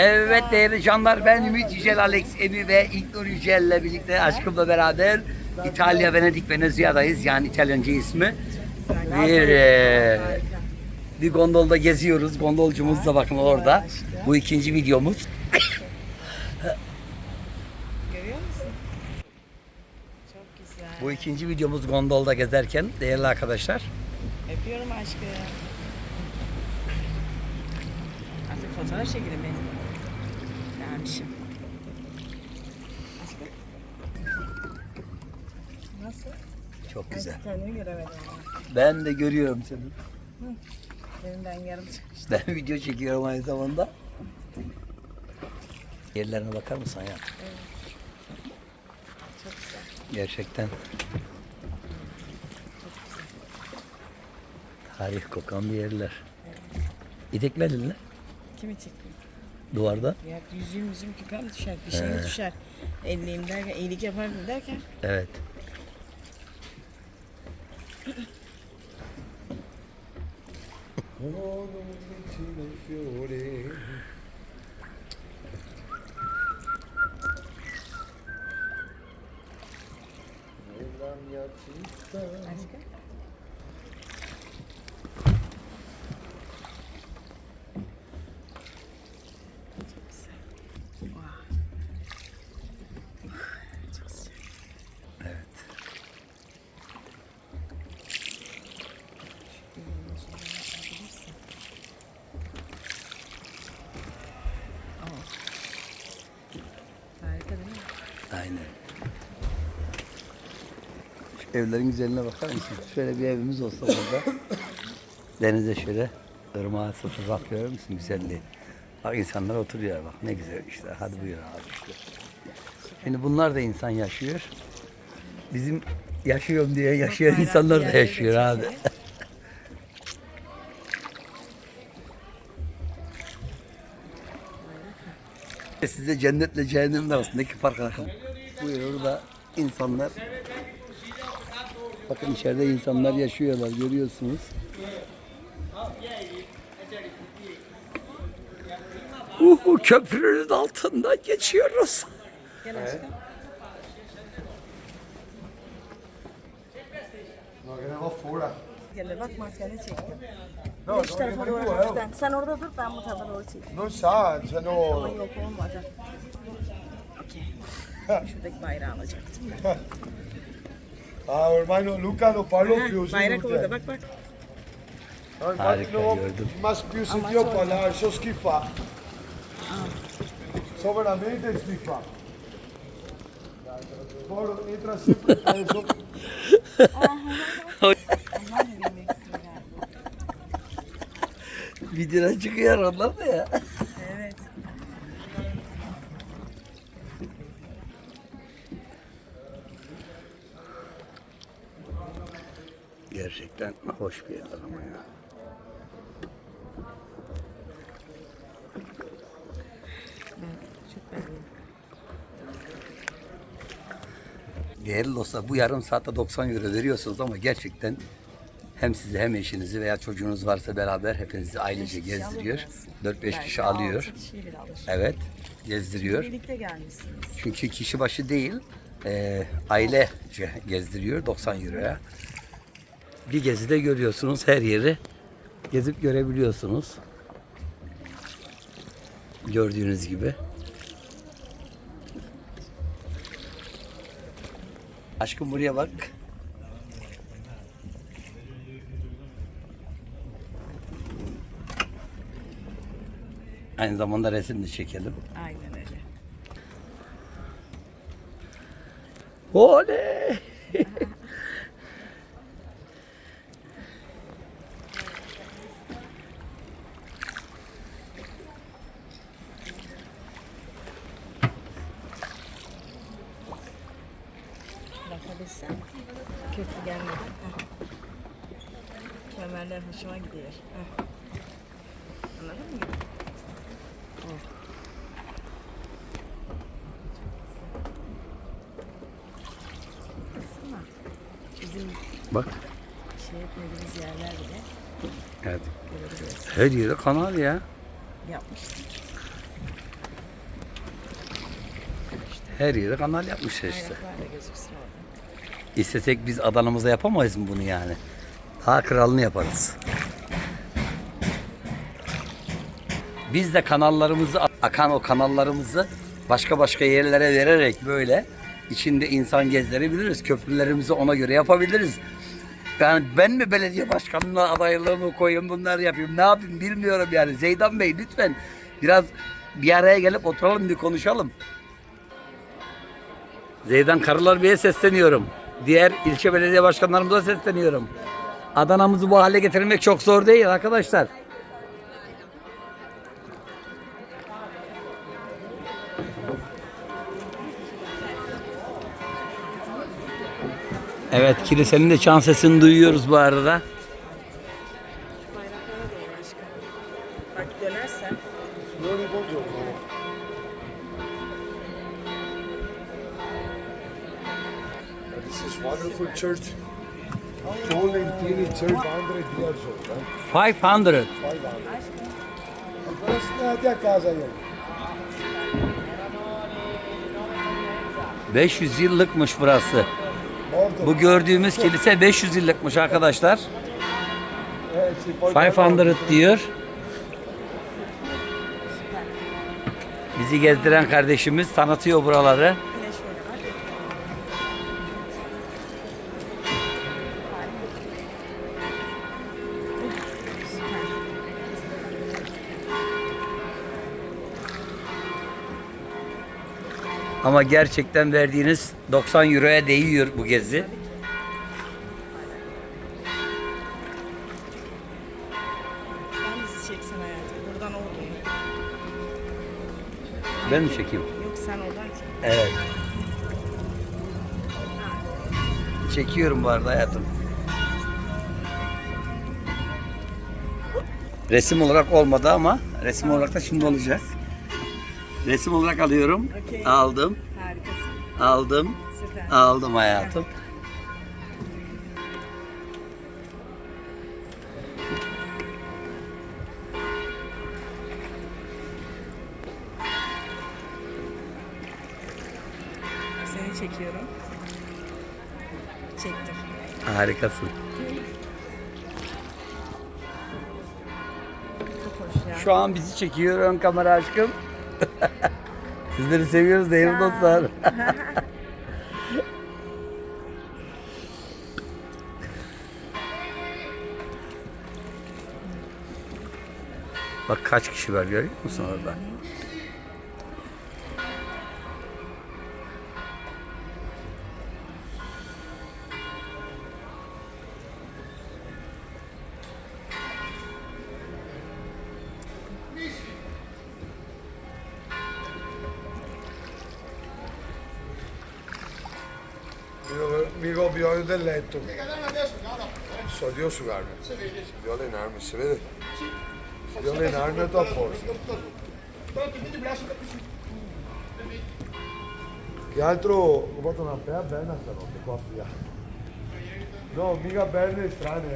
Evet değerli canlar ben Ümit Yücel Alex Ebi ve İlknur Yücel'le birlikte aşkımla beraber İtalya Venedik Venezuela'dayız yani İtalyanca ismi. Bir e, bir gondolda geziyoruz. Gondolcumuz da bakın orada. Bu ikinci videomuz. Görüyor musun? Çok güzel. Bu ikinci videomuz gondolda gezerken değerli arkadaşlar. Öpüyorum aşkım. Artık fotoğraf çekelim benim. Aşkım. Nasıl? Çok güzel. Kendimi göremedim. Ben de görüyorum seni. Elimden yarım çıkmıştı. Ben video çekiyorum aynı zamanda. Yerlerine bakar mısın ya? Çok güzel. Gerçekten. Tarih kokan bir yerler. İtekmedin mi? Kimi çekti? Duvarda. Ya yüzüğüm yüzüm küpem düşer. Bir şeyimiz düşer. Evliyim derken, iyilik yaparım derken. Evet. Aşkım. Çok güzel. Vay. Çok güzel. Evet. Harika değil mi? Aynen. Şu evlerin güzelliğine bakar mısın? Şöyle bir evimiz olsa burada. Denize şöyle ırmağa sıfır bak görüyor musun güzelliği? Bak insanlar oturuyor bak ne güzel işte. Hadi buyur abi işte. Şimdi bunlar da insan yaşıyor. Bizim yaşıyorum diye yaşayan insanlar da yaşıyor abi. Size cennetle cehennemin arasındaki fark bakın. Buyurun da insanlar Bakın içeride insanlar yaşıyorlar görüyorsunuz. Uhu köprünün altından geçiyoruz. Gel aşkım. Bak maskeni çektim. No, no, tarafa doğru hafiften. Sen orada dur ben bu tarafa doğru çekeyim. No sa, ya Ama no. yok olmadı. Okey. Şuradaki bayrağı alacaktım ben. ah, hermano Luca'nın parlak diyorsun. Bayrak orada bak bak. Yani vai. gördüm. Mas piusi dio parlar, so schifa. Soveramente schifa. Por entra sempre preso. Videodan çıkıyor onlar da ya. Gerçekten hoş bir yer ama ya. Çok beğendim. Değerli dostlar bu yarım saatte 90 euro veriyorsunuz ama gerçekten hem sizi hem eşinizi veya çocuğunuz varsa beraber hepinizi ailece gezdiriyor. biraz. 4-5 Belki kişi alıyor. Evet gezdiriyor. Birlikte gelmişsiniz. Çünkü kişi başı değil e, ailece gezdiriyor 90 euroya. Bir gezide görüyorsunuz her yeri gezip görebiliyorsunuz. Gördüğünüz gibi. Aşkım buraya bak. Aynı zamanda resim de çekelim. Aynen öyle. Oley! kötü gelmedi. Kemerler hoşuma gidiyor. Heh. Anladın mı? Oh. Bizim Bak. şey etmediğimiz yerler bile Evet. görebiliyoruz. Her yeri kanal ya. Yapmışlar. Her yere kanal yapmışlar işte. Bayraklar da gözüksün orada. İstesek biz Adana'mıza yapamayız mı bunu yani? Daha kralını yaparız. Biz de kanallarımızı, akan o kanallarımızı başka başka yerlere vererek böyle içinde insan gezdirebiliriz. Köprülerimizi ona göre yapabiliriz. Yani ben mi belediye başkanlığına adaylığımı koyayım bunlar yapayım ne yapayım bilmiyorum yani. Zeydan Bey lütfen biraz bir araya gelip oturalım bir konuşalım. Zeydan Karılar Bey'e sesleniyorum. Diğer ilçe belediye başkanlarımıza sesleniyorum. Adana'mızı bu hale getirmek çok zor değil arkadaşlar. Evet kilisenin de çan sesini duyuyoruz bu arada. Bak dönersen. This is wonderful church. Tolentini church, 100 years old. Huh? 500. 500. Ancora stati a casa io. 500 yıllıkmış burası. Bu gördüğümüz kilise 500 yıllıkmış arkadaşlar. Eh, sì, poi 500 diyor. Bizi gezdiren kardeşimiz tanıtıyor buraları. Ama gerçekten verdiğiniz 90 euroya değiyor bu gezi. Ben mi çekeyim? Yok sen oradan çek. Evet. Çekiyorum bu arada hayatım. Resim olarak olmadı ama resim olarak da şimdi olacak. Resim olarak alıyorum. Okey. Aldım. Harikasın. Aldım. Süper. Aldım hayatım. Seni çekiyorum. Çektim. Harikasın. Çok hoş ya. Şu an bizi çekiyor ön kamera aşkım. Sizleri seviyoruz değil mi dostlar? Bak kaç kişi var görüyor musun orada? Bisogno del letto. So Dio sugarmi. Devo allenarmi, si vede? Si devo allenarmi a tua forza. Che altro ho fatto una bella bella stanotte qua a. No, mica belle strane.